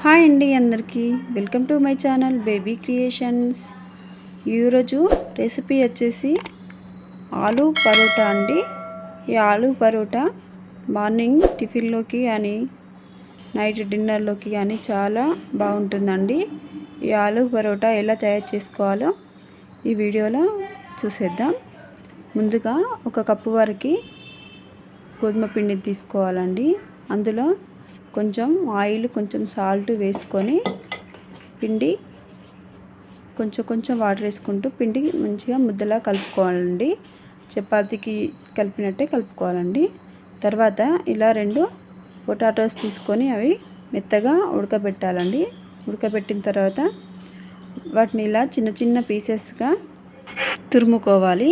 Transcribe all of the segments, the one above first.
Hi అండి అందరికీ. Welcome to my channel baby creations. ఈరోజు రెసిపీ వచ్చేసి ఆలూ పరోటా అండి. ఈ ఆలూ పరోటా మార్నింగ్ టిఫిన్లోకి కానీ నైట్ డిన్నర్లోకి కానీ చాలా బాగుంటుందండి. ఈ ఆలూ పరోటా ఎలా తయారు చేసుకోవాలో ఈ వీడియోలో చూసేద్దాం. ముందుగా ఒక కప్పు వరకు గోధుమ పిండిని తీసుకోవాలండి. అందులో కొంచెం ఆయిల్ కొంచెం సాల్ట్ వేసుకొని పిండి కొంచెం కొంచెం వాటర్ వేసుకుంటూ పిండి మంచిగా ముద్దలా కలుపుకోవాలండి. చపాతీకి కలిపినట్టే కలుపుకోవాలండి. తర్వాత ఇలా రెండు పొటాటోస్ తీసుకొని అవి మెత్తగా ఉడకబెట్టాలండి. ఉడకబెట్టిన తర్వాత వాటిని ఇలా చిన్న చిన్న పీసెస్గా తురుముకోవాలి.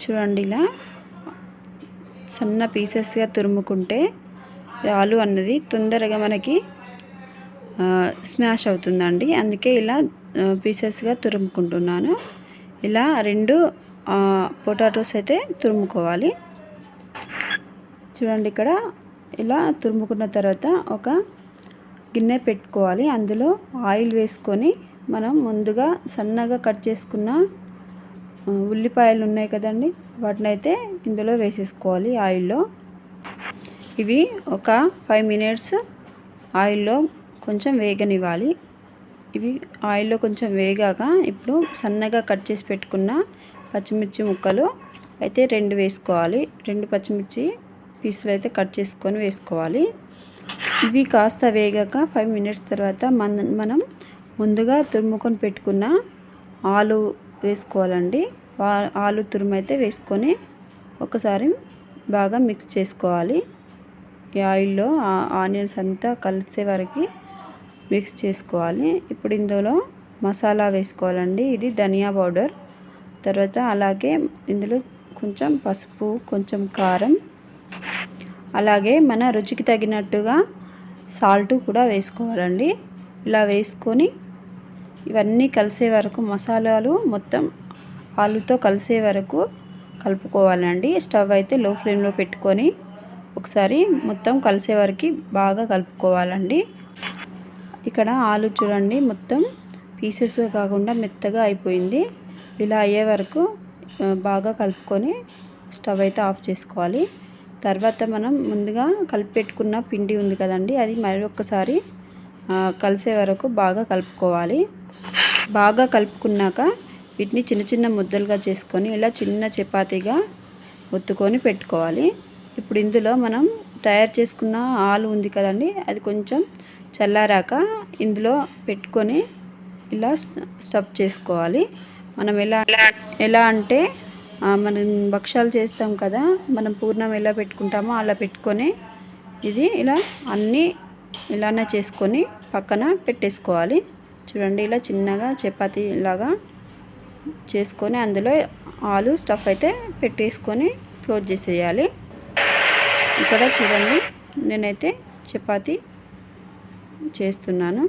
చూడండి ఇలా సన్న పీసెస్గా తురుముకుంటే ఆలు అన్నది తొందరగా మనకి స్మాష్ అవుతుందండి. అందుకే ఇలా పీసెస్గా తురుముకుంటున్నాను. ఇలా రెండు పొటాటోస్ అయితే తురుముకోవాలి. చూడండి ఇక్కడ ఇలా తురుముకున్న తర్వాత ఒక గిన్నె పెట్టుకోవాలి. అందులో ఆయిల్ వేసుకొని మనం ముందుగా సన్నగా కట్ చేసుకున్న ఉల్లిపాయలు ఉన్నాయి కదండి వాటిని అయితే ఇందులో వేసేసుకోవాలి ఆయిల్లో. ఇవి ఒక ఫైవ్ మినిట్స్ ఆయిల్లో కొంచెం వేగనివ్వాలి. ఇవి ఆయిల్లో కొంచెం వేగాక ఇప్పుడు సన్నగా కట్ చేసి పెట్టుకున్న పచ్చిమిర్చి ముక్కలు అయితే రెండు వేసుకోవాలి. రెండు పచ్చిమిర్చి పీసులు అయితే కట్ చేసుకొని వేసుకోవాలి. ఇవి కాస్త వేగాక ఫైవ్ మినిట్స్ తర్వాత మన మనం ముందుగా తురుముకొని పెట్టుకున్న ఆలు వేసుకోవాలండి. ఆలు తురుము అయితే వేసుకొని ఒకసారి బాగా మిక్స్ చేసుకోవాలి. ఈ ఆయిల్లో ఆనియన్స్ అంతా కలిసే వరకు మిక్స్ చేసుకోవాలి. ఇప్పుడు ఇందులో మసాలా వేసుకోవాలండి. ఇది ధనియా పౌడర్. తర్వాత అలాగే ఇందులో కొంచెం పసుపు కొంచెం కారం. అలాగే మన రుచికి తగినట్టుగా సాల్ట్ కూడా వేసుకోవాలండి. ఇలా వేసుకొని ఇవన్నీ కలిసే వరకు మసాలాలు మొత్తం ఆలుతో కలిసే వరకు కలుపుకోవాలండి. స్టవ్ అయితే లో ఫ్లేమ్లో పెట్టుకొని ఒకసారి మొత్తం కలిసే వరకు బాగా కలుపుకోవాలండి. ఇక్కడ ఆలు చూడండి మొత్తం పీసెస్ కాకుండా మెత్తగా అయిపోయింది. ఇలా అయ్యే వరకు బాగా కలుపుకొని స్టవ్ అయితే ఆఫ్ చేసుకోవాలి. తర్వాత మనం ముందుగా కలిపెట్టుకున్న పిండి ఉంది కదండి అది మరి ఒక్కసారి కలిసే వరకు బాగా కలుపుకోవాలి. బాగా కలుపుకున్నాక వీటిని చిన్న చిన్న ముద్దలుగా చేసుకొని ఇలా చిన్న చపాతీగా ఒత్తుకొని పెట్టుకోవాలి. ఇప్పుడు ఇందులో మనం తయారు చేసుకున్న ఆలు ఉంది కదండి అది కొంచెం చల్లారాక ఇందులో పెట్టుకొని ఇలా స్టఫ్ చేసుకోవాలి. మనం ఎలా ఎలా అంటే మనం భక్ష్యాలు చేస్తాం కదా మనం పూర్ణం ఎలా పెట్టుకుంటామో అలా పెట్టుకొని ఇది ఇలా అన్నీ ఇలానే చేసుకొని పక్కన పెట్టేసుకోవాలి. చూడండి ఇలా చిన్నగా చపాతీ లాగా చేసుకొని అందులో ఆలు స్టఫ్ అయితే పెట్టేసుకొని క్లోజ్ చేసేయాలి. ఇక్కడ చూడండి. నేనైతే చపాతి చేస్తున్నాను.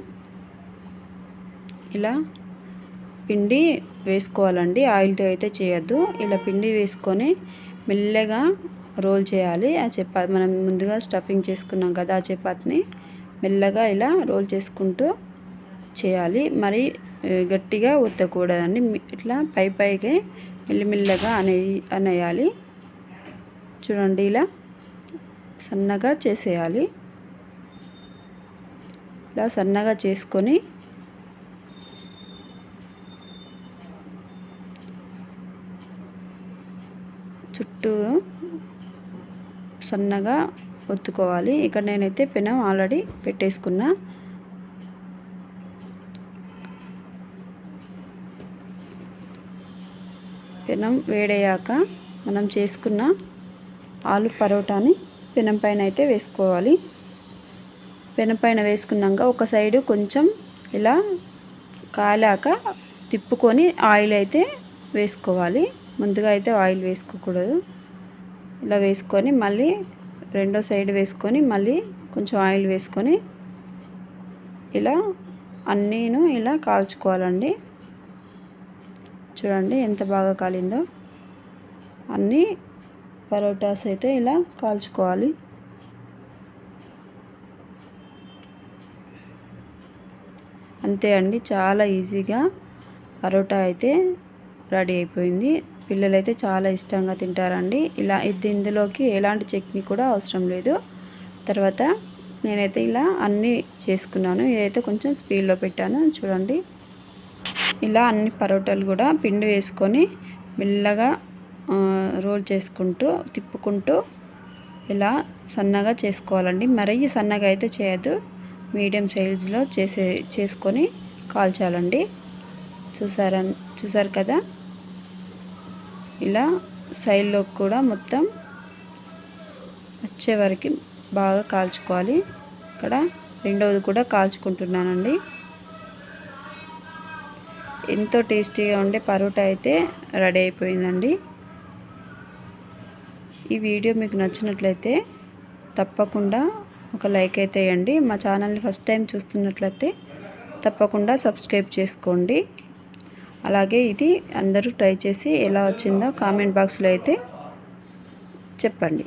ఇలా పిండి వేసుకోవాలండి. ఆయిల్తో అయితే చేయొద్దు. ఇలా పిండి వేసుకొని మెల్లగా రోల్ చేయాలి. ఆ చపాతి మనం ముందుగా స్టఫింగ్ చేసుకున్నాం కదా ఆ చపాతిని. మెల్లగా ఇలా రోల్ చేసుకుంటూ చేయాలి. మరి గట్టిగా ఉత్తకూడదండి ఇట్లా పై పైకి మెల్లిమెల్లగా అనే అనేయాలి. చూడండి ఇలా. సన్నగా చేసేయాలి. ఇలా సన్నగా చేసుకొని చుట్టూ సన్నగా ఒత్తుకోవాలి. ఇక్కడ నేనైతే పెనం ఆల్రెడీ పెట్టేసుకున్నా. పెనం వేడయ్యాక మనం చేసుకున్న ఆలు పరోటాని పెనం పైన అయితే వేసుకోవాలి. పెనం పైన వేసుకున్నాక ఒక సైడు కొంచెం ఇలా కాలాక తిప్పుకొని ఆయిల్ అయితే వేసుకోవాలి. ముందుగా అయితే ఆయిల్ వేసుకోకూడదు. ఇలా వేసుకొని మళ్ళీ రెండో సైడ్ వేసుకొని మళ్ళీ కొంచెం ఆయిల్ వేసుకొని ఇలా అన్నీను ఇలా కాల్చుకోవాలండి. చూడండి ఎంత బాగా కాలిందో. అన్నీ పరోటాస్ అయితే ఇలా కాల్చుకోవాలి. అంతే అండి చాలా ఈజీగా పరోటా అయితే రెడీ అయిపోయింది. పిల్లలైతే చాలా ఇష్టంగా తింటారండి. ఇలా ఇది ఇందులోకి ఎలాంటి చట్నీ కూడా అవసరం లేదు. తర్వాత నేనైతే ఇలా అన్నీ చేసుకున్నాను. ఇదైతే కొంచెం స్పీడ్లో పెట్టాను. చూడండి. ఇలా అన్ని పరోటాలు కూడా పిండి వేసుకొని మెల్లగా రోల్ చేసుకుంటూ తిప్పుకుంటూ ఇలా సన్నగా చేసుకోవాలండి. మరీ సన్నగా అయితే చేయదు మీడియం సైజులో చేసే చేసుకొని కాల్చాలండి. చూసారా చూసారు కదా? ఇలా సైడ్లో కూడా మొత్తం వచ్చే వరకు బాగా కాల్చుకోవాలి. ఇక్కడ రెండవది కూడా కాల్చుకుంటున్నానండి. ఎంతో టేస్టీగా ఉండే పరోటా అయితే రెడీ అయిపోయిందండి. ఈ వీడియో మీకు నచ్చినట్లయితే తప్పకుండా ఒక లైక్ అయితే వేయండి. మా ఛానల్ని ఫస్ట్ టైం చూస్తున్నట్లయితే తప్పకుండా సబ్స్క్రైబ్ చేసుకోండి. అలాగే ఇది అందరూ ట్రై చేసి ఎలా వచ్చిందో కామెంట్ బాక్స్లో అయితే చెప్పండి.